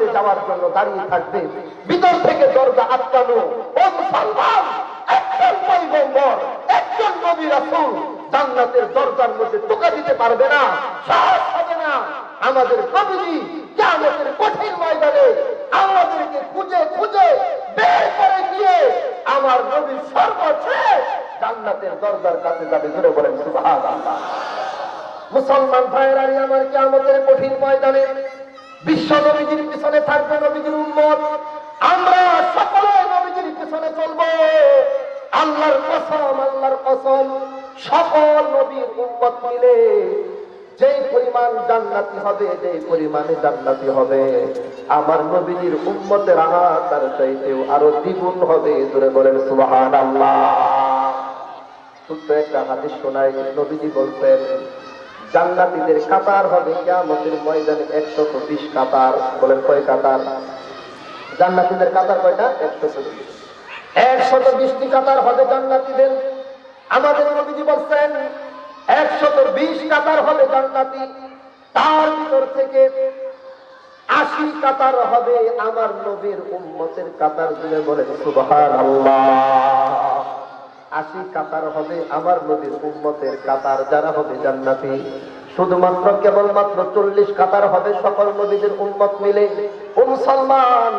জান্নাতে যাওয়ার জন্য দাঁড়িয়ে থাকবে। ভিতর থেকে দরজা আটকানো। ও মুসলমান একজন একজন নবী রাসূল। জান্নাতের দরজার মধ্যে টোকা দিতে পারবে না, সাহস হবে না। আমাদের নবীজি কিয়ামতের কঠিন ময়দানে আমাদেরকে খুঁজে খুঁজে বের করে দিয়ে আমার নবী সর্বশেষ জান্নাতের দরজার কাছে যাবে। ধরে বলেন, সুবহানাল্লাহ। মুসলমান ভাইয়েরানি আমার কিয়ামতের কঠিন ময়দানে বিশ্ব নবীজির পিছনে থাকবে নবীজির উম্মত। আমরা সকলে নবীজির পিছনে চলবো। আল্লাহর কসম আল্লাহর কসম, সকল নবীর উম্মত মিলে পরিমাণ জান্নাতি হবে যে পরিমাণে জান্নাতি হবে, আমার নবীজির উম্মতের তার চাইতেও আরও দ্বিগুণ হবে। ধরে বলেন, সুবহানাল্লাহ। ছোট্ট একটা শোনাই নবীজি বলছেন জান্নাতীদের কাতার হবে। কিয়ামতের ময়দানে একশত বিশ কাতার, বলেন কয় কাতার? জান্নাতীদের কাতার কয়টা? একশত বিশ একশত বিশটি কাতার হবে জান্নাতীদের। আমাদের নবীজি বলছেন একশত বিশ কাতার হবে জান্নাতি। তার ভিতর থেকে আশি কাতার হবে আমার নবীর উম্মতের কাতার দিলে বলেন সুবহান আশি কাতার হবে আমার নবীর উম্মতের কাতার, যারা হবে জান্নাতি। শুধুমাত্র কেবলমাত্র চল্লিশ কাতার হবে সকল নবীদের উম্মত মিলে। ও মুসলমান,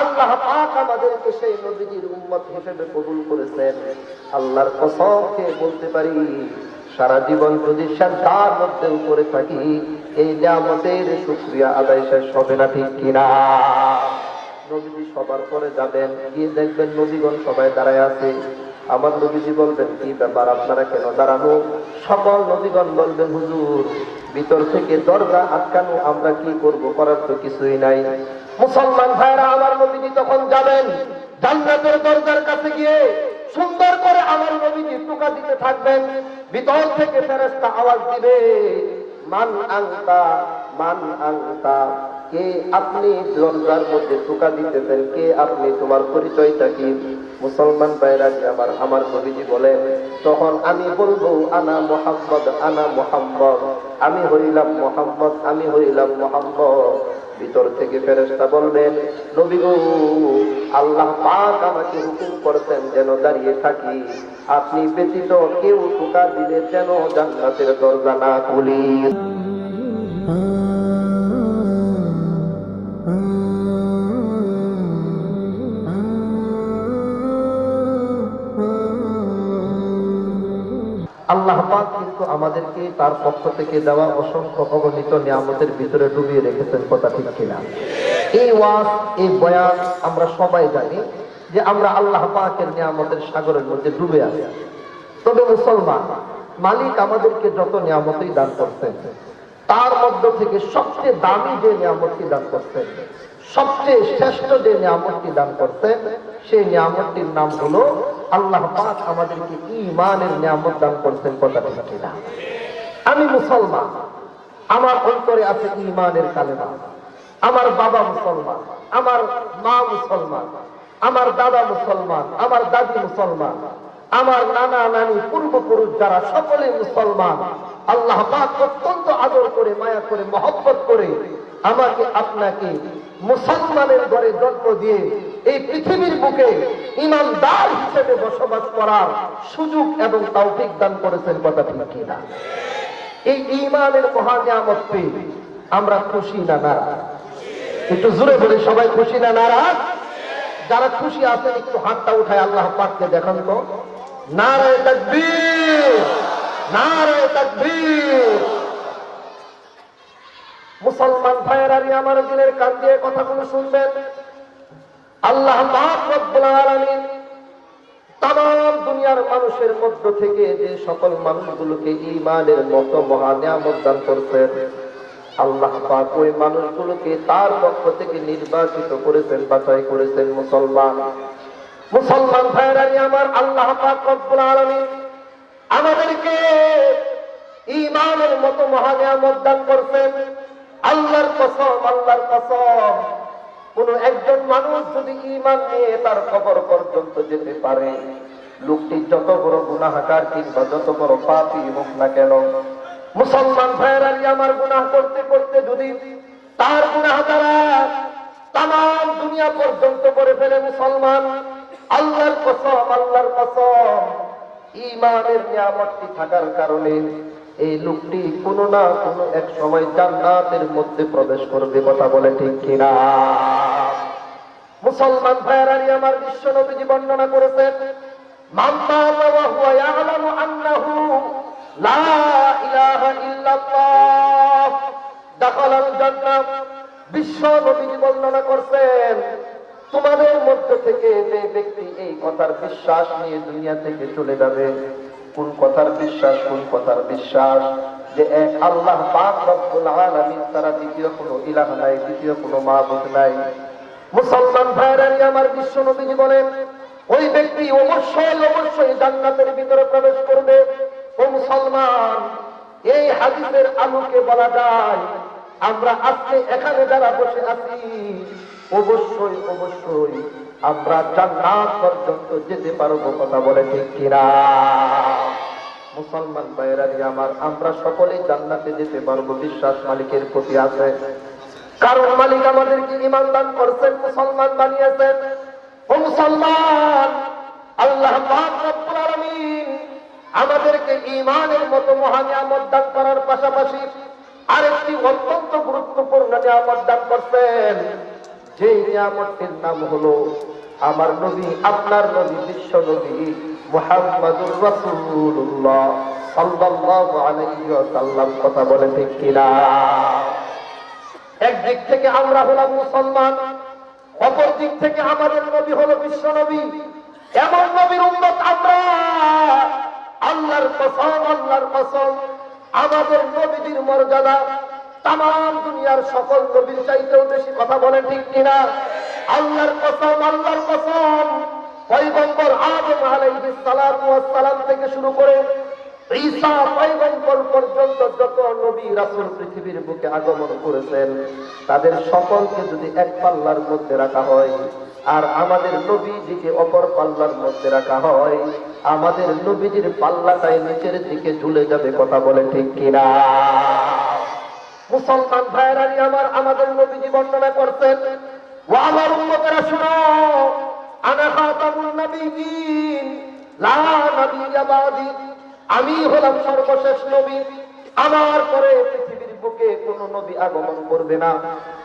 আল্লাহ পাক আমাদেরকে সেই নবীজির হিসেবে কবুল করেছেন। আল্লাহর কসমকে বলতে পারি, সারা জীবন যদি উপরে থাকি, এই নিয়ামতের শুক্রিয়া আদায় শেষ হবে না ঠিক কিনা? নবীজি সবার পরে যাবেন, গিয়ে দেখবেন নবীগণ সবাই দাঁড়ায় আছে। আমার নবীজি বলবেন, কি ব্যাপার আপনারা কেন দাঁড়ানো? সকল নবীগণ বলবেন, হুজুর, ভিতর থেকে দরজা আটকানো আমরা কি করব করার তো কিছুই নাই। মুসলমান ভাইরা, আমার নবীজি তখন যাবেন জান্নাতের দরজার কাছে গিয়ে সুন্দর করে আমার নবীজি টুকা দিতে থাকবেন। ভিতর থেকে ফেরেশতা আওয়াজ দিবে, মান আংতা কে আপনি মধ্যে টোকা দিতেছেন? কে আপনি তোমার পরিচয়টা কি? মুসলমান ভাইরা আমার আমার বলেন, তখন আমি বলব, আনা মোহাম্মদ আনা মোহাম্মদ। আমি হইলাম মোহাম্মদ, আমি হইলাম মোহাম্মদ। ভিতর থেকে ফেরেশতা বলবেন নবী গো, আল্লাহ পাক আমাকে হুকুম করতেন যেন দাঁড়িয়ে থাকি। আপনি ব্যতীত কেউ টোকা দিলে যেন জান্নাতের দরজা না খুলি। পাক কিন্তু আমাদেরকে তার পক্ষ থেকে দেওয়া অসংখ্য অগণিত নিয়ামতের ভিতরে ডুবিয়ে রেখেছেন, কথা ঠিক কিনা? এই ওয়াজ, এই বয়ান আমরা সবাই জানি যে আমরা আল্লাহ পাকের নিয়ামতের সাগরের মধ্যে ডুবে আছি। তবে মুসলমান, মালিক আমাদেরকে যত নিয়ামতই দান করতেন তার মধ্য থেকে সবচেয়ে দামি যে নিয়ামতটি দান করতেন সবচেয়ে শ্রেষ্ঠ যে নিয়ামতটি দান করতেন সেই নিয়ামতটির নাম হলো আল্লাহ পাক আমাদেরকে ইমানের নিয়ামত দান করতেন কথা ঠিক কিনা? আমি মুসলমান, আমার অন্তরে আছে ইমানের কালেমা। আমার বাবা মুসলমান, আমার মা মুসলমান, আমার দাদা মুসলমান, আমার দাদি মুসলমান, আমার নানা নানি পূর্বপুরুষ যারা সকলে মুসলমান, আল্লাহ পাক অত্যন্ত আদর করে, মায়া করে, মহব্বত করে আমাকে আপনাকে মুসলমানের ঘরে জন্ম দিয়ে এই পৃথিবীর বুকে ইমানদার হিসেবে বসবাস করার সুযোগ এবং তৌফিক দান করেছেন কথা ঠিক কিনা? এই ইমানের মহা পেয়ে আমরা খুশি না নারাজ? একটু জোরে বলে, সবাই খুশি না নারাজ? যারা খুশি আছে একটু হাতটা উঠায় আল্লাহ পাককে দেখান তো। নারায় তাকবীর নারায় তাকবীর। মুসলমান ভাইয়েরারি আমার দিনের কান দিয়ে কথাগুলো শুনবেন। আল্লাহ তাম দুনিয়ার মানুষের মধ্য থেকে যে সকল মানুষগুলোকে ইমানের মতো মহা নিয়ামত দান করছেন, আল্লাহ পাক ওই মানুষগুলোকে তার পক্ষ থেকে নির্বাচিত করেছেন, বাছাই করেছেন মুসলমান। মুসলমান ভাইরানি আমার আল্লাহ পাক আমাদেরকে ইমানের মতো মহা নিয়ামত দান করছেন। আল্লাহর কসম আল্লাহর কসম। কোন একজন মানুষ যদি ইমান নিয়ে তার খবর পর্যন্ত যেতে পারে, লোকটি যত বড় গুনাহাকার কিংবা যত বড় পাপই হোক না কেন, মুসলমান ভাইয়েরানি আমার গুনাহ করতে করতে যদি তার গুনাহ দ্বারা তাম দুনিয়া পর্যন্ত করে ফেলে মুসলমান, আল্লাহর কসম আল্লাহর কসম ইমানের নিয়ামতটি থাকার কারণে এই লোকটি কোনো না কোনো এক সময় জান্নাতের মধ্যে প্রবেশ করবে, কথা বলে ঠিক কিনা? মুসলমান ভাইয়ারারি আমার বিশ্ব নবীজি বর্ণনা করেছেন বিশ্ব নবীজি বর্ণনা করছেন, তোমাদের মধ্য থেকে যে ব্যক্তি এই কথার বিশ্বাস নিয়ে দুনিয়া থেকে চলে যাবে কোন কথার বিশ্বাস, কোন কথার বিশ্বাস? যে এক আল্লাহ পাক রব্বুল আলামিন তারা দ্বিতীয় কোনো ইলাহ নাই, দ্বিতীয় কোনো মাবুদ নাই। মুসলমান ভাইরানি আমার বিশ্ব নবীজি বলেন, ওই ব্যক্তি অবশ্যই অবশ্যই জান্নাতের ভিতরে প্রবেশ করবে। ও মুসলমান, এই হাদিসের আলোকে বলা যায়, আমরা আজকে এখানে যারা বসে আছি, অবশ্যই অবশ্যই আমরা জান্নাত পর্যন্ত যেতে পারব কথা বলে ঠিক কিনা? মুসলমান ভাইরানি আমার, আমরা সকলেই জান্নাতে যেতে পারব, বিশ্বাস মালিকের প্রতি আছে। কারণ মালিক আমাদেরকে ইমান দান করছেন, মুসলমান বানিয়েছেন। ও মুসলমান, আল্লাহ আমাদেরকে ইমানের মতো মহা নিয়ামত দান করার পাশাপাশি আরেকটি অত্যন্ত গুরুত্বপূর্ণ নিয়ামত দান করছেন। যে নিয়ামতটির নাম হলো, আমার নবী, আপনার নবী, বিশ্ব নবী। মুহাম্মাদুর রাসূলুল্লাহ সাল্লাল্লাহু আলাইহি ওয়াসাল্লাম কথা বলে ঠিক কিনা? একদিক থেকে আমরা হলাম মুসলমান, অপর দিক থেকে আমাদের নবী হলো বিশ্ব নবী। এমন নবীর উন্মত আমরা। আল্লাহর কসম আল্লাহর কসম, আমাদের নবীজির মর্যাদা তাম দুনিয়ার সকল নবীর চাইতেও বেশি কথা বলেন ঠিক কিনা? আল্লাহর কসম আল্লাহর কসম। পয়গম্বর আদম আলাইহিস সালাতু ওয়াস সালাম থেকে শুরু করে ঈসা পয়গম্বর পর্যন্ত যত নবী রাসূল পৃথিবীর বুকে আগমন করেছেন, তাদের সকলকে যদি এক পাল্লার মধ্যে রাখা হয়, আর আমাদের নবীজিকে অপর পাল্লার মধ্যে রাখা হয়, আমাদের নবীজির পাল্লাটাই নিচের দিকে ঝুলে যাবে, কথা বলে ঠিক কিনা? মুসলমান ভাইরানি আমার, আমাদের নবীজি বর্ণনা করছেন ও আমার উম্মতেরা, শুনো আমি হলাম সর্বশেষ নবী। আমার পরে পৃথিবীর বুকে কোন নবী আগমন করবে না।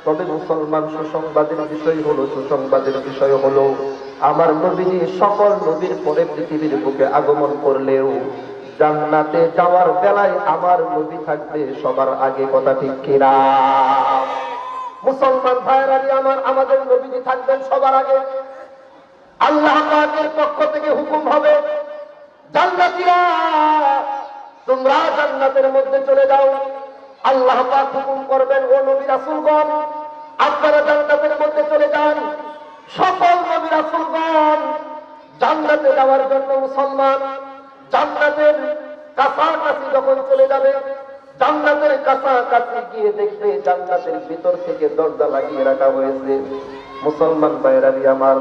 তবে মুসলমান সুসংবাদের বিষয় হলো, সুসংবাদের বিষয় হলো, আমার নবীজি সকল নবীর পরে পৃথিবীর বুকে আগমন করলেও জান্নাতে যাওয়ার বেলায় আমার নবী থাকবে সবার আগে কথা ঠিক কিনা? মুসলমান ভাইরানি আমার আমাদের নবীজি থাকবেন সবার আগে। আল্লাহ পক্ষ থেকে হুকুম হবে, জান্নাতীরা, তোমরা জান্নাতের মধ্যে চলে যাও। আল্লাহ পাক হুকুম করবেন, ও নবী রাসূলগণ, আপনারা জান্নাতের মধ্যে চলে যান। সকল নবী রাসূলগণ, জান্নাতে যাওয়ার জন্য মুসলমান, জান্নাতের কাছাকাছি যখন চলে যাবে, জান্নাতের কাছাকাছি গিয়ে দেখবে জান্নাতের ভিতর থেকে দরজা লাগিয়ে রাখা হয়েছে। মুসলমান বাইরারি আমার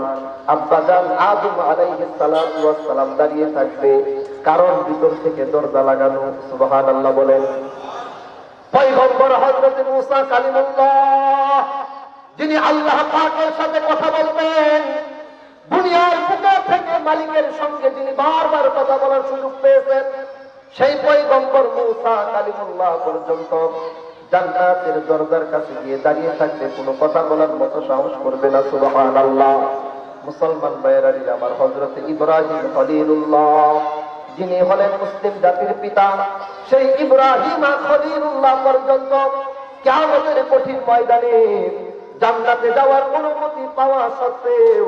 আব্বাজান আদম আলাইহিস সালাম দাঁড়িয়ে থাকবে, কারণ ভিতর থেকে দরজা লাগানো, সুবহানাল্লাহ বলেন। পয়গম্বর হযরত মুসা কালিমুল্লাহ, যিনি আল্লাহ পাকের সাথে কথা বলতেন দুনিয়ার বুকে থেকে মালিকের সঙ্গে যিনি বারবার কথা বলার সুযোগ পেয়েছেন, সেই পয়গম্বর মুসা কালিমুল্লাহ পর্যন্ত জান্নাতের দরজার কাছে গিয়ে দাঁড়িয়ে থাকতে কোনো কথা বলার মতো সাহস করবে না, সুবহানাল্লাহ। মুসলমান ভাইয়েরানি আমার হযরত ইব্রাহিম খলিলুল্লাহ, যিনি হলেন মুসলিম জাতির পিতা, সেই ইব্রাহিম খলিলুল্লাহ পর্যন্ত কিয়ামতের কঠিন ময়দানে জান্নাতে যাওয়ার অনুমতি পাওয়া সত্ত্বেও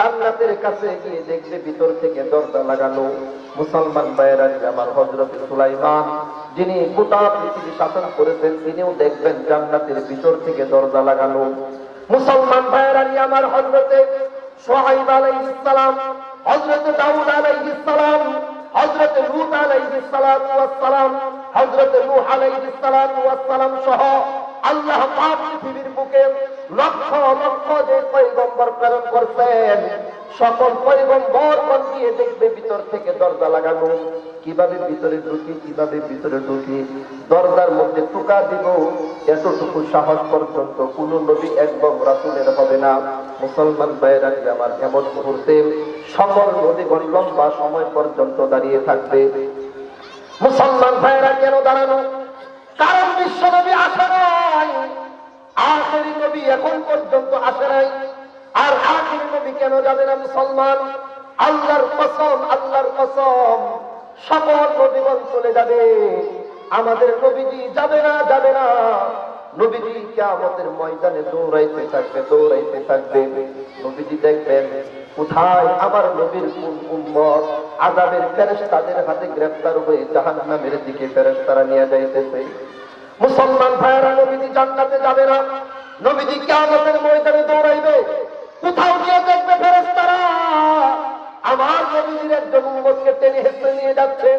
জান্নাতের কাছে গিয়ে দেখবে ভিতর থেকে দরজা লাগানো। মুসলমান ভাইয়েরানি আমার হযরত সুলাইমান, যিনি গোটা পৃথিবী শাসন করেছেন, তিনিও দেখবেন জান্নাতের ভিতর থেকে দরজা লাগানো। মুসলমান ভাইয়েরানি আমার হযরতে সোহাইব আলাইহিস সালাম, হযরত দাউদ আলাইহিস সালাম, হযরত লূত আলাইহিস সালাতু ওয়াস সালাম, হযরত নূহ আলাইহিস সালাতু ওয়াস সালাম সহ আল্লাহ পৃথিবীর বুকে লক্ষ লক্ষ যে পয়গম্বর প্রেরণ করছেন, সকল পয়গম্বর গিয়ে দেখবে ভিতর থেকে দরজা লাগানো কীভাবে ভিতরে ঢুকি, কীভাবে ভিতরে ঢুকি, দরজার মধ্যে টুকা দিব, এতটুকু সাহস পর্যন্ত কোন নবী একদম রাসুলের হবে না। মুসলমান ভাইয়েরা আমার এমন মুহূর্তে সকল নদীগণ লম্বা সময় পর্যন্ত দাঁড়িয়ে থাকবে। মুসলমান ভাইয়েরা, কেন দাঁড়ানো? কারণ বিশ্ব নবী আসে নাই। আখেরি নবী এখন পর্যন্ত আসে নাই। আর আখেরি নবী কেন যাবে না মুসলমান? আল্লাহর কসম আল্লাহর কসম, সকল নবীগণ চলে যাবে। আমাদের নবীজি যাবে না যাবে না। নবীজি কে আমাদের ময়দানে দৌড়াইতে থাকবে দৌড়াইতে থাকবে। নবীজি দেখবেন কোথায়? আমার নবীর কোন উম্মত? আজাবের ফেরেশতাদের হাতে গ্রেফতার হয়ে জাহান্নামের দিকে ফেরেশতারা নিয়ে যাইতেছে। মুসলমান ভাইয়েরা, নবীজি জান্নাতে যাবে না। নবীজি কিয়ামতের ময়দানে দৌড়াইবে। কোথাও গিয়ে দেখবে ফেরেশতারা। আমার নবীজির একজন উম্মতকে টেনে হেসে নিয়ে যাচ্ছে।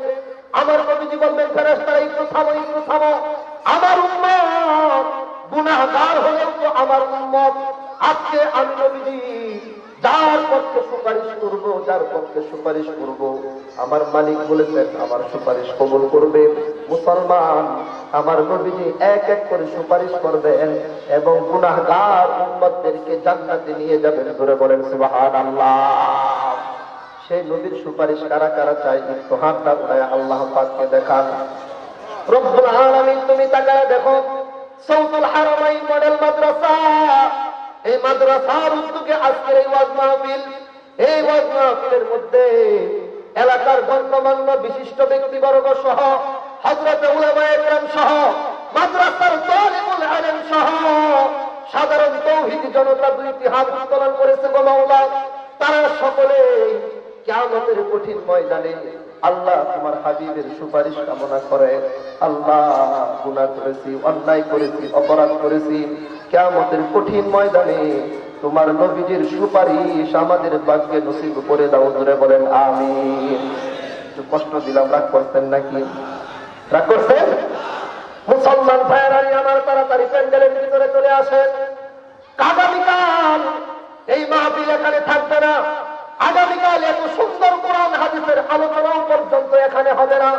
আমার নবীজি বলবেন, ফেরেশতারা, একটু থামো একটু থামো। আমার উম্মত গুনাহগার হলেও তো আমার উম্মত। আজকে আমি নবীজি যার পক্ষে সুপারিশ করব, যার পক্ষে সুপারিশ করব, আমার মালিক বলেছেন, আমার সুপারিশ কবুল করবে। মুসলমান, আমার নবীজি এক এক করে সুপারিশ করবেন এবং গুনাহগার উম্মতদেরকে জান্নাতে নিয়ে যাবেন। ধরে বলেন, সুবহানাল্লাহ। সেই নবীর সুপারিশ কারা কারা চাই একটু হাতটা উঠায়, আল্লাহ পাককে দেখান। রব্বুল আলামিন, তুমি তাকায় দেখো, সৌতুল হারামাইন মডেল মাদ্রাসা। এই মাদ্রাসার উদ্যোগে আজকের এই ওয়াজ মাহফিল, এই ওয়াজ মাহফিলের মধ্যে এলাকার গণ্যমান্য বিশিষ্ট ব্যক্তিবর্গ সহ উলামায়ে সহ, মাদ্রাসার তালিবুল ইলম সহ, সাধারণ তৌহিদ জনতা দুইটি হাত উত্তোলন করেছে গো তারা সকলেই কিয়ামতের কঠিন ময়দানে আল্লাহ তোমার হাবিবের সুপারিশ কামনা করে। আল্লাহ গুনাহ করেছি, অন্যায় করেছি, অপরাধ করেছি কিয়ামতের কঠিন ময়দানে তোমার নবীজির সুপারিশ আমাদের ভাগ্যে নসিব করে দাও ধরে বলেন, আমিন। একটু কষ্ট দিলাম, রাগ করছেন নাকি? রাগ করছেন? মুসলমান ভাইয়েরানি আমার তাড়াতাড়ি প্যান্ডেলের ভিতরে চলে আসেন। আগামীকাল এই মাহফিল এখানে থাকবে না। আগামীকাল এত সুন্দর কোরআন হাদিসের আলোচনাও পর্যন্ত এখানে হবে না।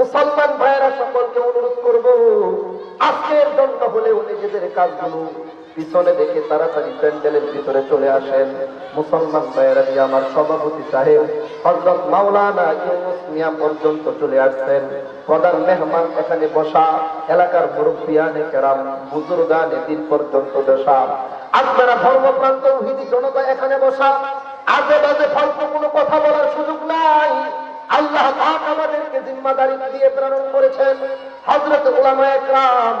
মুসলমান ভাইয়েরা, সকলকে অনুরোধ করব আজকের জন্য হলেও নিজেদের কাজগুলো পিছনে দেখে তাড়াতাড়ি প্যান্ডেলের ভিতরে চলে আসেন। মুসলমান ভাইয়েরা আমার সভাপতি সাহেব হজরত মাওলানা ইউনুস পর্যন্ত চলে আসছেন। প্রধান মেহমান এখানে বসা, এলাকার মুরব্বিয়ানে কেরাম, বুজুর্গানে দিন পর্যন্ত বসা। আপনারা ধর্মপ্রান্ত হিদি জনতা এখানে বসা, আজে বাজে ফালতু কোনো কথা বলার সুযোগ নাই। আল্লাহ আমাদেরকে জিম্মাদারি দিয়ে প্রেরণ করেছেন। হযরত উলামা একরাম,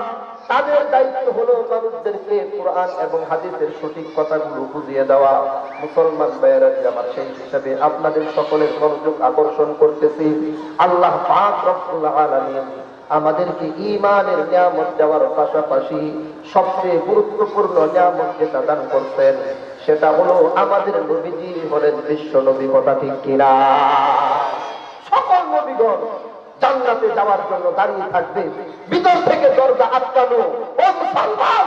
তাদের দায়িত্ব মানুষদেরকে কোরআন এবং সঠিক কথাগুলো বুঝিয়ে দেওয়া। মুসলমান ভাইয়েরা আমার সেই হিসাবে আপনাদের সকলের মনোযোগ আকর্ষণ করতেছি। আল্লাহ পাক রব্বুল আমাদেরকে ইমানের নিয়ামত দেওয়ার পাশাপাশি সবচেয়ে গুরুত্বপূর্ণ নিয়ামত যেটা দান করছেন, সেটা হলো আমাদের নবীজি হলেন বিশ্ব নবী, কথা ঠিক কিনা? জান্নাতে যাওয়ার জন্য দাঁড়িয়ে থাকবে। ভিতর থেকে দরজা আটকানো। মুসলমান,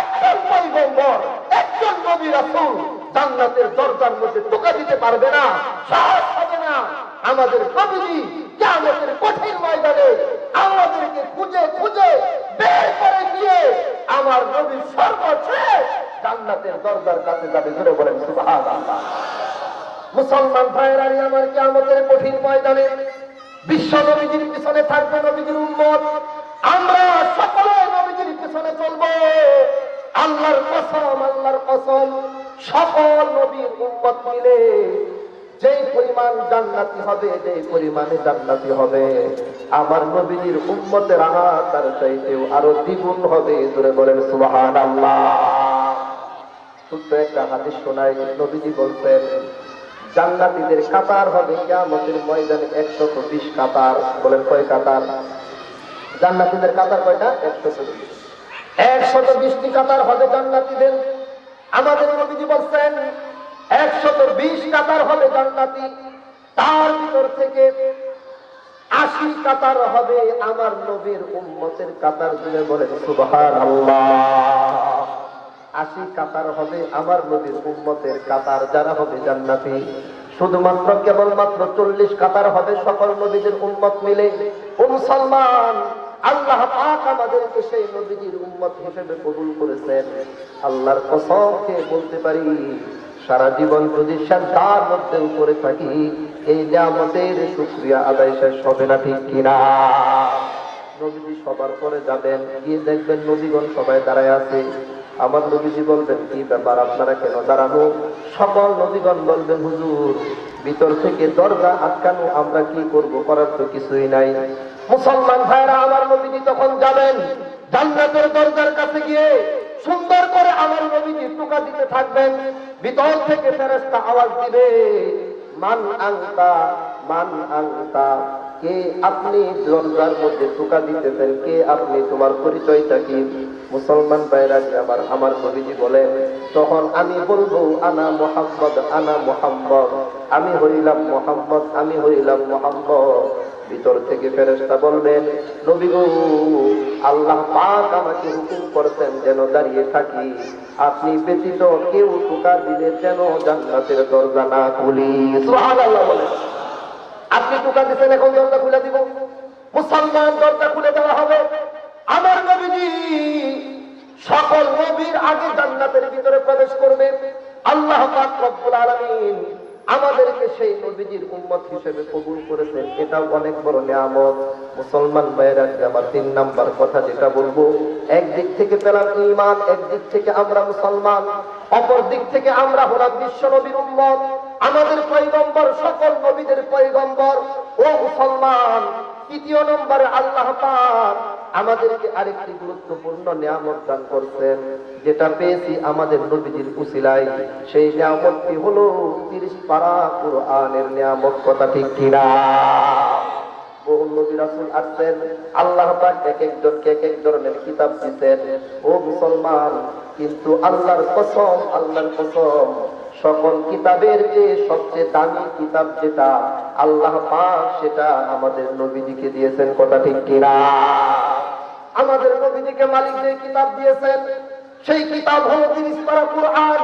একজন পয়গম্বর, একজন নবী জান্নাতের দরজার মধ্যে টোকা দিতে পারবে না আমাদের কঠিন ময়দানে আমাদেরকে খুঁজে খুঁজে বের করে দিয়ে আমার নবী জান্নাতের দরজার কাছে যাবে। ধরে বলেন মুসলমান আমার কঠিন ময়দানে বিশ্ব নবীজির পিছনে থাকবে নবীজির উম্মত। আমরা সকলে নবীজির পিছনে চলবো। আল্লাহর কসম আল্লাহর কসম, সকল নবীর উম্মত মিলে পরিমাণ জান্নাতি হবে পরিমাণে জান্নাতি হবে, আমার আহার তার চাইতেও আরও দ্বিগুণ হবে। জোরে বলেন, সুবহানাল্লাহ। ছোট্ট একটা হাদিস শোনায়, নবীজি বলছেন জান্নাতীদের কাতার হবে। কিয়ামতের ময়দানে একশত বিশ কাতার, বলেন কয় কাতার? জান্নাতীদের কাতার কয়টা? একশত বিশ। একশত বিশটি কাতার হবে জান্নাতীদের। আমাদের নবীজি বলছেন, একশত বিশ কাতার হবে জান্নাতি। তার ভিতর থেকে আশি কাতার হবে আমার নবীর উম্মতের কাতার। জুড়ে বলে সুবহান আশি কাতার হবে আমার নবীর উম্মতের কাতার, যারা হবে জান্নাতি। শুধুমাত্র কেবলমাত্র চল্লিশ কাতার হবে সকল নবীদের উন্মত মিলে। ও মুসলমান আল্লাহ পাক আমাদেরকে সেই হিসেবে কবুল করেছেন। আল্লাহর কসমকে বলতে পারি, সারা জীবন যদি তার মধ্যে উপরে থাকি, এই শুক্রিয়া আদায় শেষ হবে না ঠিক কিনা? নবীজি সবার পরে যাবেন, গিয়ে দেখবেন নবীগণ সবাই দাঁড়ায় আছে। আমার নবীজি বলবেন, কি ব্যাপার আপনারা কেন দাঁড়ানো? সকল নবীগণ বলবেন, হুজুর, ভিতর থেকে দরজা আটকানো আমরা কি করব? করার তো কিছুই নাই। মুসলমান ভাইরা, আমার নবীজি তখন যাবেন জান্নাতের দরজার কাছে গিয়ে সুন্দর করে আমার নবীজি টুকা দিতে থাকবেন। ভিতর থেকে ফেরেস্তা আওয়াজ দিবে, মান আংতা মান আংতা। কে আপনি দরজার মধ্যে টোকা দিতেছেন? কে আপনি? তোমার পরিচয়টা কি? মুসলমান ভাইরা আমার আমার নবীজি বলেন, তখন আমি বলব, আনা মোহাম্মদ আনা মোহাম্মদ। আমি হইলাম মোহাম্মদ, আমি হইলাম মোহাম্মদ। ভিতর থেকে ফেরেশতা বলবেন নবী গো, আল্লাহ পাক আমাকে হুকুম করতেন যেন দাঁড়িয়ে থাকি। আপনি ব্যতীত কেউ টোকা দিলে যেন জান্নাতের দরজা না খুলি। সুবহানাল্লাহ বলেন। আপনি টোকা দিচ্ছেন এখন দরজা খুলে দিব। মুসলমান দরজা খুলে দেওয়া হবে। আমার নবীজি সকল নবীর আগে জান্নাতের ভিতরে প্রবেশ করবে। আল্লাহ পাক আমাদেরকে সেই নবীজির উম্মত হিসেবে কবুল করেছেন। এটাও অনেক বড় নিয়ামত। মুসলমান ভাইয়েরা আমার তিন নাম্বার কথা যেটা বলব, একদিক থেকে পেলাম ইমান একদিক থেকে আমরা মুসলমান অপর দিক থেকে আমরা হলাম বিশ্ব নবীর উম্মত। আমাদের পৈগম্বর সকল নবীদের পৈগম্বর ও মুসলমান, তৃতীয় নম্বরে আল্লাহ পাক আমাদেরকে আরেকটি গুরুত্বপূর্ণ নিয়ামত দান করছেন, যেটা পেয়েছি আমাদের নবীজির উসিলাই সেই নিয়ামতটি হলো তিরিশ পারা কোরআনের নিয়ামত, কথা ঠিক কিনা? বহু নবী রাসূল আসছেন, আল্লাহ পাক এক একজনকে এক এক ধরনের কিতাব দিতেন। ও মুসলমান, কিন্তু আল্লাহর কসম আল্লাহর কসম সকল কিতাবের যে সবচেয়ে দামি কিতাব যেটা আল্লাহ পাক সেটা আমাদের নবীজিকে দিয়েছেন, কথা ঠিক কিনা? আমাদের নবীজিকে মালিক যে কিতাব দিয়েছেন, সেই কিতাব হলো তিরিশ পারা কোরআন।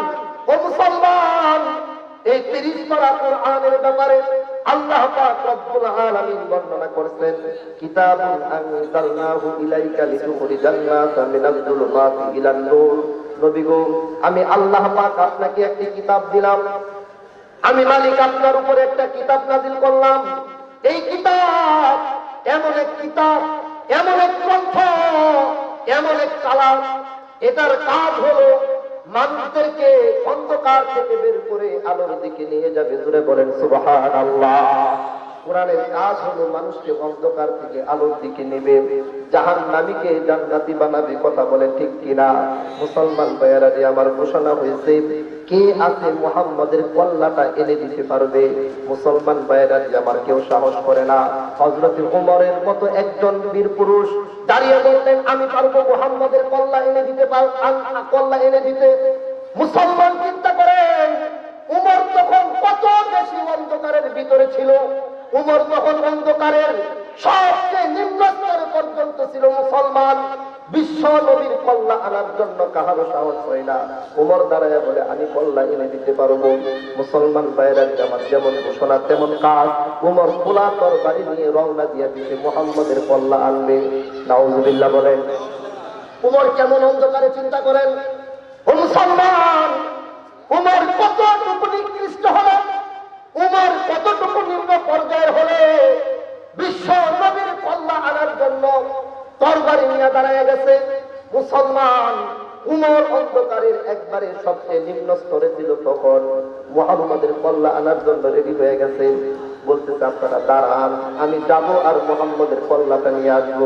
ও মুসলমান, এই তিরিশ পারা কোরআনের ব্যাপারে আল্লাহ পাক রব্বুল আলামিন বর্ণনা করেছেন, কিতাবুন আনজালনাহু ইলাইকা লিতুখরিজান নাসা মিনাজ ইলান নূর। নবী আমি আল্লাহ পাক আপনাকে একটি কিতাব দিলাম। আমি মালিক আপনার উপরে একটা কিতাব নাজিল করলাম। এই কিতাব এমন এক কিতাব, এমন এক গ্রন্থ, এমন এক কালাম। এটার কাজ হলো মানুষদেরকে অন্ধকার থেকে বের করে আলোর দিকে নিয়ে যাবে। জুড়ে বলেন সুবাহান আল্লাহ কোরআনের কাজ হলো মানুষকে অন্ধকার থেকে আলোর দিকে নেবে। জাহান নামীকে জান্নাতি বানাবে কথা বলে ঠিক কিনা? মুসলমান ভাইয়ারা যে আমার ঘোষণা হয়েছে, কে আছে মুহাম্মাদের কল্লাটা এনে দিতে পারবে? মুসলমান ভাইয়েরা আমার কেউ সাহস করে না। হজরত উমরের মতো একজন বীর পুরুষ দাঁড়িয়ে বললেন, আমি পারব মুহাম্মাদের কল্লা এনে দিতে পার, আন- কল্লা এনে দিতে। মুসলমান চিন্তা করেন, উমর তখন কত বেশি অন্ধকারের ভিতরে ছিল উমর তখন অন্ধকারের সবচেয়ে নিম্ন স্তর পর্যন্ত ছিল মুসলমান, বিশ্ব নবীর কল্লা আনার জন্য কাহারও সাহস হয় না। উমর দাঁড়ায় বলে, আমি কল্লা এনে দিতে পারব। মুসলমান ভাইরা আমার যেমন ঘোষণা, তেমন কাজ। উমর খোলা তর বাড়ি নিয়ে রওনা দিয়ে দিতে মোহাম্মদের কল্লা আনবে। নাউজুবিল্লাহ বলেন উমর কেমন অন্ধকারে চিন্তা করেন? মুসলমান, উমর কতটুকু নিকৃষ্ট হলে উমর কতটুকু নিম্ন পর্যায়ের হলে বিশ্ব নবীর কল্লা আনার জন্য তরবারি নিয়ে দাঁড়ায় গেছে। মুসলমান উমর অন্ধকারের একবারে সবচেয়ে নিম্ন স্তরে ছিল তখন। মোহাম্মদের কল্লা আনার জন্য রেডি হয়ে গেছে। বলতেছে, আপনারা দাঁড়ান, আমি যাব আর মোহাম্মদের কল্লাটা নিয়ে আসব।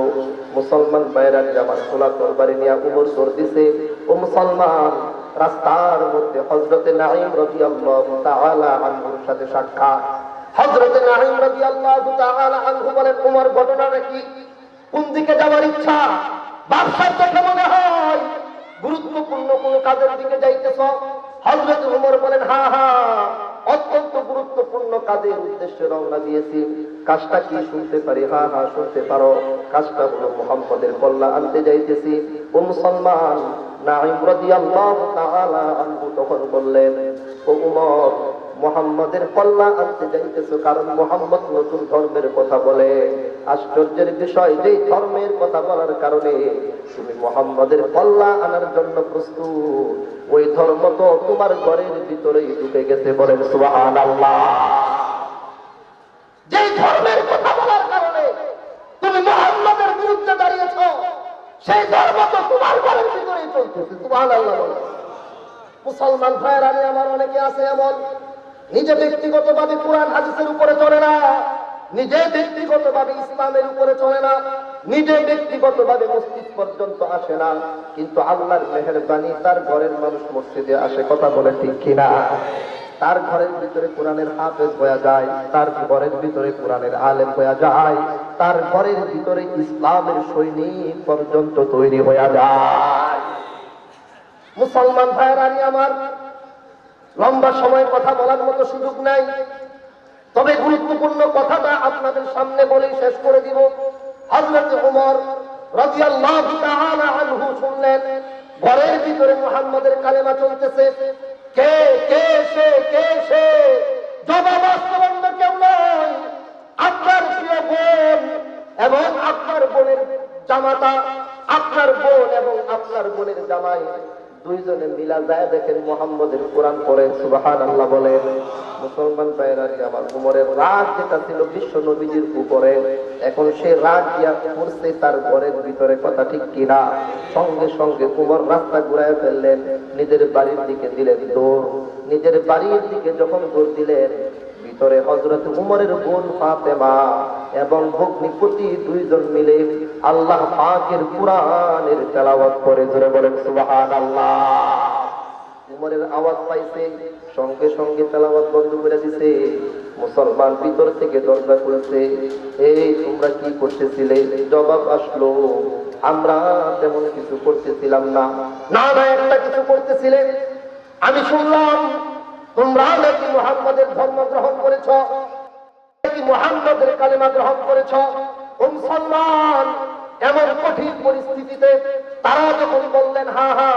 মুসলমান বাইরা আমার খোলা তরবারি নিয়ে উমর জোর দিছে। ও মুসলমান রাস্তার মধ্যে হজরতে নাইম রবি আল্লাহ আনহুর সাথে সাক্ষাৎ। হজরতে নাইম রবি আল্লাহ আনহু বলেন, উমর ঘটনাটা কি কোন দিকে যাওয়ার ইচ্ছা? ব্যবসার চোখে মনে হয়। গুরুত্বপূর্ণ কোন কাজের দিকে যাইতেছ? হজরত উমর বলেন, হা হা, অত্যন্ত গুরুত্বপূর্ণ কাজের উদ্দেশ্যে রওনা দিয়েছি। কাজটা কি শুনতে পারি? হা হা, শুনতে পারো। কাজটা হলো মোহাম্মদের কল্লা আনতে যাইতেছি। ও মুসলমান মোহাম্মদের আনতে কারণ মোহাম্মদ নতুন ধর্মের কথা বলে। আশ্চর্যের বিষয় যে ধর্মের কথা বলার কারণে তুমি মোহাম্মদের কল্লা আনার জন্য প্রস্তুত। ওই ধর্ম তো তোমার ঘরের ভিতরেই ঢুকে গেছে বলেন সুবহানাল্লাহ যে ধর্মের কথা বলার কারণে তুমি মোহাম্মদের বিরুদ্ধে দাঁড়িয়েছ সেই ধর্ম তো তোমার ঘরের ভিতরেই চলতেছে সুবহানাল্লাহ বলে। মুসলমান ভাইয়ের, আমি আমার অনেকে আছে এমন, নিজে ব্যক্তিগতভাবে কোরআন হাদিসের উপরে চলে না, নিজে ব্যক্তিগতভাবে ইসলামের উপরে চলে না, নিজে ব্যক্তিগতভাবে মসজিদ পর্যন্ত আসে না, কিন্তু আল্লাহর মেহেরবানি তার ঘরের মানুষ মসজিদে আসে, কথা বলে ঠিক কিনা? তার ঘরের ভিতরে কোরআনের হাফেজ হয়ে যায়, তার ঘরের ভিতরে কোরআনের আলেম হয়ে যায়, তার ঘরের ভিতরে ইসলামের সৈনিক পর্যন্ত তৈরি হয়ে যায়। মুসলমান ভাইয়েরানি আমার লম্বা সময় কথা বলার মতো সুযোগ নাই। তবে গুরুত্বপূর্ণ কথাটা আপনাদের সামনে বলে শেষ করে দিব। শুনলেন, ঘরের ভিতরে মুহাম্মাদের কালেমা চলতেছে, কে কে সে কে সে? কেউ নয় বোন এবং আপনার বোনের জামাতা, আপনার বোন এবং আপনার বোনের জামাই। দুইজনে মিলা যায় দেখেন মোহাম্মদের কোরআন পড়ে সুবাহান আল্লাহ বলে। মুসলমান ভাইয়েরা আমার উমরের রাগ যেটা ছিল বিশ্ব নবীজির উপরে, এখন সে রাগ গিয়া করছে তার ঘরের ভিতরে কথা ঠিক কিনা? সঙ্গে সঙ্গে উমর রাস্তা ঘুরায় ফেললেন, নিজের বাড়ির দিকে দিলেন দৌড়। নিজের বাড়ির দিকে যখন দৌড় দিলেন, ভিতরে হজরত উমরের বোন ফাতেমা এবং ভগ্নিপতি দুইজন মিলে আল্লাহ পাকের কোরআনের তেলাওয়াত করে জোরে বলেন, সুবহানাল্লাহ। উমরের আওয়াজ পাইছে, সঙ্গে সঙ্গে তেলাওয়াত বন্ধ করে দিছে। মুসলমান ভিতর থেকে দরজা খুলছে। এই, তোমরা কি করতেছিলে? জবাব আসলো, আমরা তেমন কিছু করতেছিলাম না। না না, একটা কিছু করতেছিলে। আমি শুনলাম, তোমরা নাকি মুহাম্মাদের ধর্ম গ্রহণ করেছ? নাকি মুহাম্মাদের কালেমা গ্রহণ করেছ? মুসলমান এমন কঠিন পরিস্থিতিতে তারা যখন বললেন হা হা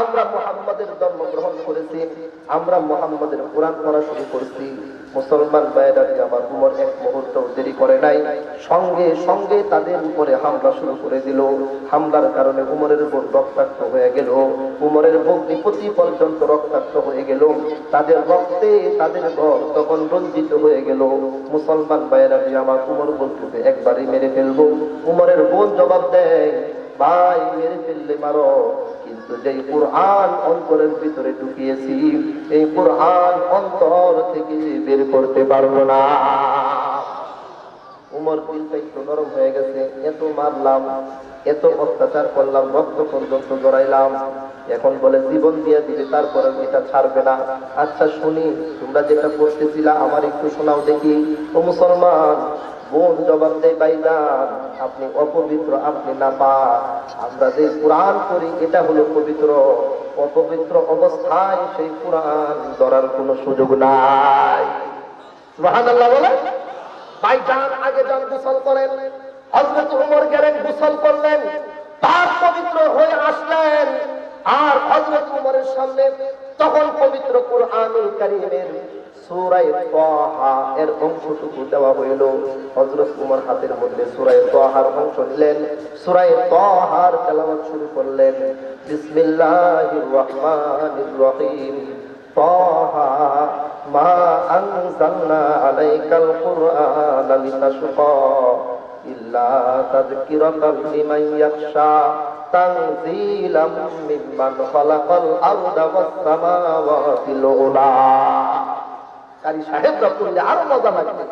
আমরা মুহাম্মাদের ধর্ম গ্রহণ করেছি, আমরা মুহাম্মাদের কোরআন পড়া শুরু করছি। মুসলমান ভাইয়েরা আমার উমর এক মুহূর্ত দেরি করে নাই। সঙ্গে সঙ্গে তাদের উপরে হামলা শুরু করে দিল। হামলার কারণে উমরের বোন রক্তাক্ত হয়ে গেল। উমরের ভগ্নিপতি পর্যন্ত রক্তাক্ত হয়ে গেল। তাদের রক্তে তাদের ঘর তখন রঞ্জিত হয়ে গেল। মুসলমান ভাইয়েরা আমার উমর বলতেছে একবারই মেরে ফেলব। উমরের বোন জবাব দেয়, ভাই, মেরে ফেললে মারো। যেই কোরআন অন্তরের ভিতরে ঢুকিয়েছি, এই কোরআন অন্তর থেকে বের করতে পারব না। উমর দিলটা একটু নরম হয়ে গেছে, এত মারলাম, এত অত্যাচার করলাম, রক্ত পর্যন্ত জড়াইলাম। এখন বলে, জীবন দিয়ে দিবে, তারপরে এটা ছাড়বে না। আচ্ছা শুনি, তোমরা যেটা করতেছিলা আমার একটু শোনাও দেখি। ও মুসলমান বোন জবাব দেয় বাইজান আপনি অপবিত্র, আপনি না পা আমরা যে কোরআন করি এটা হলো পবিত্র। অপবিত্র অবস্থায় সেই কোরআন ধরার কোনো সুযোগ নাই। আগে করেন। গোসল করলেন। তার পবিত্র হয়ে আসলেন। আর হজরত উমরের সামনে তখন পবিত্র কোরআনুল কারীমের সুরাই তহা এর সুরাই তহার অংশ শুরু করলেন। বিসমিল্লাহির রহমানির রহিম ইল্লা তাযকিরাতাল লিমান ইয়াখশা তানজিলাম মিম্মান খালাকাল কারি সাহেবরা করলে আরও মজা লাগবে।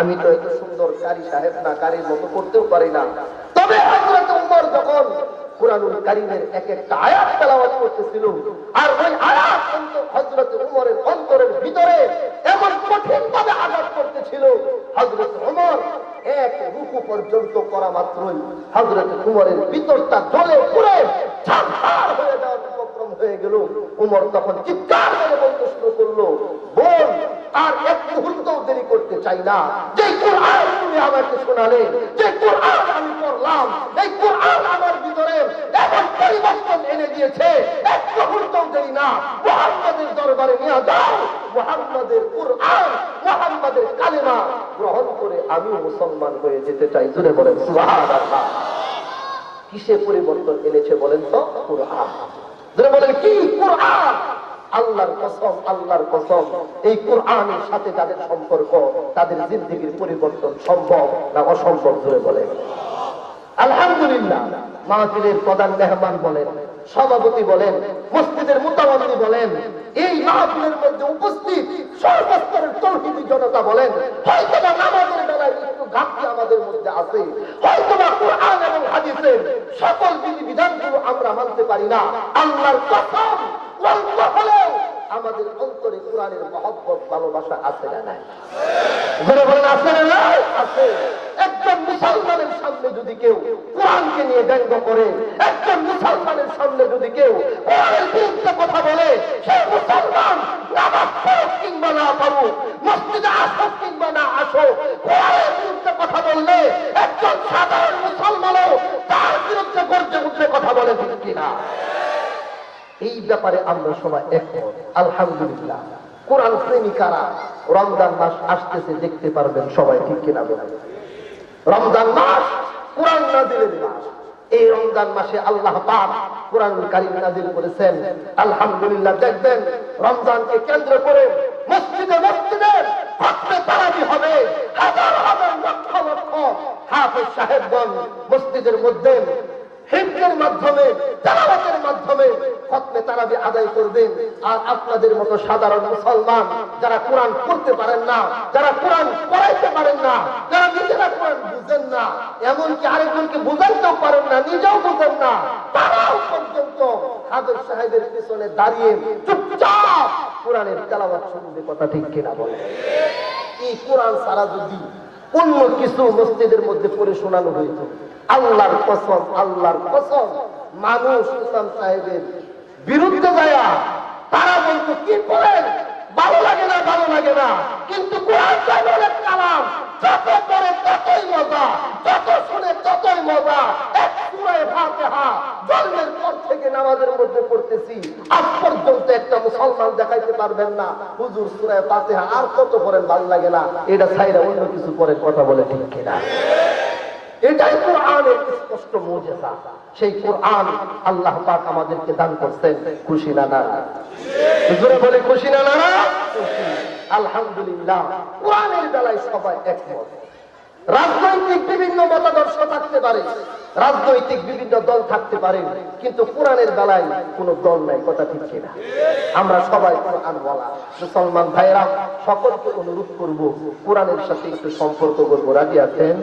আমি তো এত সুন্দর কারি সাহেব না, কারির মতো করতেও পারি না। তবে হযরত যখন আর ভিতরে এক পর্যন্ত করা মাত্রই ভিতরটা হয়ে উপক্রম হয়ে গেল। উমর তখন চিৎকার করে বলতে শুরু করল, বোন আর এক মুহূর্ত দেরি করতে চাই না। যে কোরআন তুমি আমাকে শোনালে, যে কোরআন আমি পড়লাম, এই কোরআন আমার ভিতরে এমন পরিবর্তন এনে দিয়েছে, এক মুহূর্তও দেরি না। মোহাম্মদের দরবারে নিয়ে যাও। মোহাম্মদের কুরআন, মোহাম্মদের কালেমা গ্রহণ করে আমিও মুসলমান হয়ে যেতে চাই। জুড়ে বলেন, সুবহানাল্লাহ। কিসে পরিবর্তন এনেছে বলেন তো? কুরআন। জুড়ে বলেন, কি? কুরআন। আল্লাহর কসম আল্লাহর কসম। এই কোরআনের সাথে যাদের সম্পর্ক, তাদের জিন্দগির পরিবর্তন সম্ভব না অসম্ভব ধরে বলেন আলহামদুলিল্লাহ, মাহফিলের প্রধান মেহমান বলেন, সভাপতি বলেন, মসজিদের মোতাবন্দি বলেন, এই মাহফিলের মধ্যে উপস্থিত সর্বস্তরের তৌহিদি জনতা বলেন হয়তো বা নামাজের বেলায় একটু ঘাটতি আমাদের মধ্যে আছে হয়তো বা কোরআন এবং হাদিসের সকল বিধি বিধানগুলো আমরা মানতে পারি না। আল্লাহর কসম আমাদের অন্তরে কোরআনের মহব্বত, ভালোবাসা আছে না নাই? একজন মুসলমানের সামনে যদি কেউ কোরআনকে নিয়ে ব্যঙ্গ করে, একজন মুসলমানের সামনে যদি কেউ কথা বলে, সে মুসলমান কিংবা না পড়ুক, মসজিদে আসুক কিংবা না বিরুদ্ধে কথা বললে একজন সাধারণ মুসলমানও তার বিরুদ্ধে গর্জে উঠে কথা বলে ঠিক কিনা? এই ব্যাপারে আমরা সবাই একমত। আলহামদুলিল্লাহ। কোরআন প্রেমিকারা রমজান মাস আসতেছে, দেখতে পারবেন সবাই ঠিক কিনা বলেন রমজান মাস কোরআন নাজিলের মাস। এই রমজান মাসে আল্লাহ পাক কোরআন কারিম নাজিল করেছেন। আলহামদুলিল্লাহ, দেখবেন রমজানকে কেন্দ্র করে মসজিদে মসজিদে ভক্তে তারাবি হবে। হাজার হাজার লক্ষ লক্ষ হাফেজ সাহেবগণ মসজিদের মধ্যে হিমকের মাধ্যমে তারাবাতের তারাবি আদায় করবেন। আর আপনাদের মতো সাধারণ মুসলমান যারা কোরআন পড়তে পারেন না, যারা কোরআন পড়াইতে পারেন না, যারা নিজেরা কোরআন বুঝেন না, এমনকি আরেকজনকে বুঝাইতেও পারেন না, নিজেও বুঝেন না, তারাও পর্যন্ত হাজর সাহেবের পিছনে দাঁড়িয়ে চুপচাপ কোরআনের তেলাওয়াত শুনবে, কথা ঠিক কিনা বলে। এই কোরআন সারা যদি অন্য কিছু মসজিদের মধ্যে পড়ে শোনানো হয়েছে আল্লাহর কসম আল্লাহর কসম, মানুষ ইসলাম সাহেবের বিরুদ্ধে যায়া তারা বলতো, কি করেন? ভালো লাগে না, ভালো লাগে না। কিন্তু কালাম। যত পড়ে ততই মজা। যত শুনে ততই মজা। এক জন্মের পর থেকে নামাজের মধ্যে পড়তেছি। পর্যন্ত একটা দেখাইতে পারবেন না। হুজুর আর কত পড়েন, ভালো লাগে না। এটা ছাইরা অন্য কিছু পরে কথা বলে ঠিক কিনা? এটাই কোরআনের স্পষ্ট মুজিজা সেই কোরআন আল্লাহ পাক আমাদেরকে দান করছেন। খুশি না না? জোরে বলে, খুশি না না। আলহামদুলিল্লাহ। কোরআনের বেলায় সবাই একমত। রাজনৈতিক বিভিন্ন মতাদর্শ থাকতে পারে, রাজনৈতিক বিভিন্ন দল থাকতে পারে, কিন্তু কোরআনের বেলায় কোনো দল নাই, কথা ঠিক কিনা? আমরা সবাই কোরআন বলা মুসলমান ভাইরা সকলকে অনুরোধ করব, কোরআনের সাথে একটু সম্পর্ক করব। রাজি আছেন?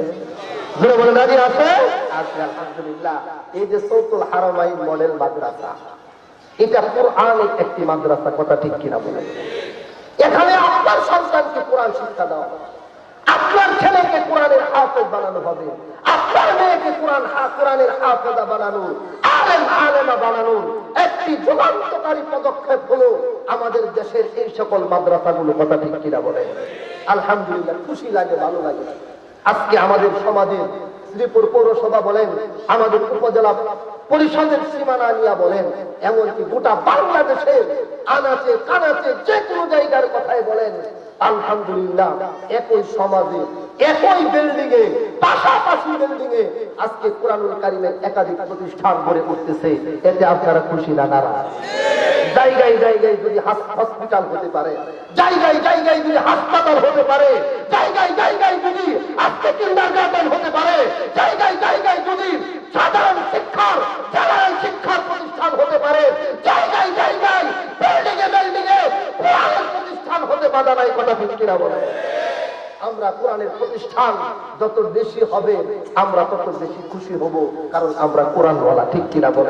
এই যে সৌতুল হারামাইন মডেল মাদ্রাসা, এটা কোরআনের একটি মাদ্রাসা, কথা ঠিক কিনা বলে এখানে আপনার সন্তানকে কোরআন শিক্ষা দেওয়া। আপনার ছেলেকে কোরআনের হাফেজ বানানো হবে। আপনার মেয়েকে কোরআন কোরআনের হাফেজা বানানো, আলেম, আলেমা বানানো, একটি যুগান্তকারী পদক্ষেপ হলো আমাদের দেশের এই সকল মাদ্রাসাগুলো, কথা ঠিক কিনা বলে আলহামদুলিল্লাহ, খুশি লাগে, ভালো লাগে। আজকে আমাদের সমাজে শ্রীপুর পৌরসভা বলেন, আমাদের উপজেলা পরিষদের সীমানা নিয়া বলেন, এমনকি গোটা বাংলাদেশের আনাচে কানাচে যে কোনো জায়গার কথাই বলেন আলহামদুলিল্লাহ, একই সমাজে, একই বিল্ডিং এ, পাশাপাশি বিল্ডিং এ আজকে কোরআনুল কারিমের একাধিক প্রতিষ্ঠান গড়ে উঠতেছে। এতে আপনারা খুশি না নারাজ? জায়গায় জায়গায় যদি হতে পারে, জায়গায় জায়গায় যদি হাসপাতাল হতে পারে, জায়গায় জায়গায় যদি আজকে কিন্ডার গার্ডেন হতে পারে, জায়গায় জায়গায় যদি সাধারণ শিক্ষার জেনারেল শিক্ষার প্রতিষ্ঠান হতে পারে, জায়গায় জায়গায় বিল্ডিং এ বিল্ডিং এ প্রতিষ্ঠান হতে কথা বলে আমরা কোরআনের প্রতিষ্ঠান যত বেশি হবে, আমরা তত বেশি খুশি হব, কারণ আমরা কোরআন বলা ঠিক কিনা বলে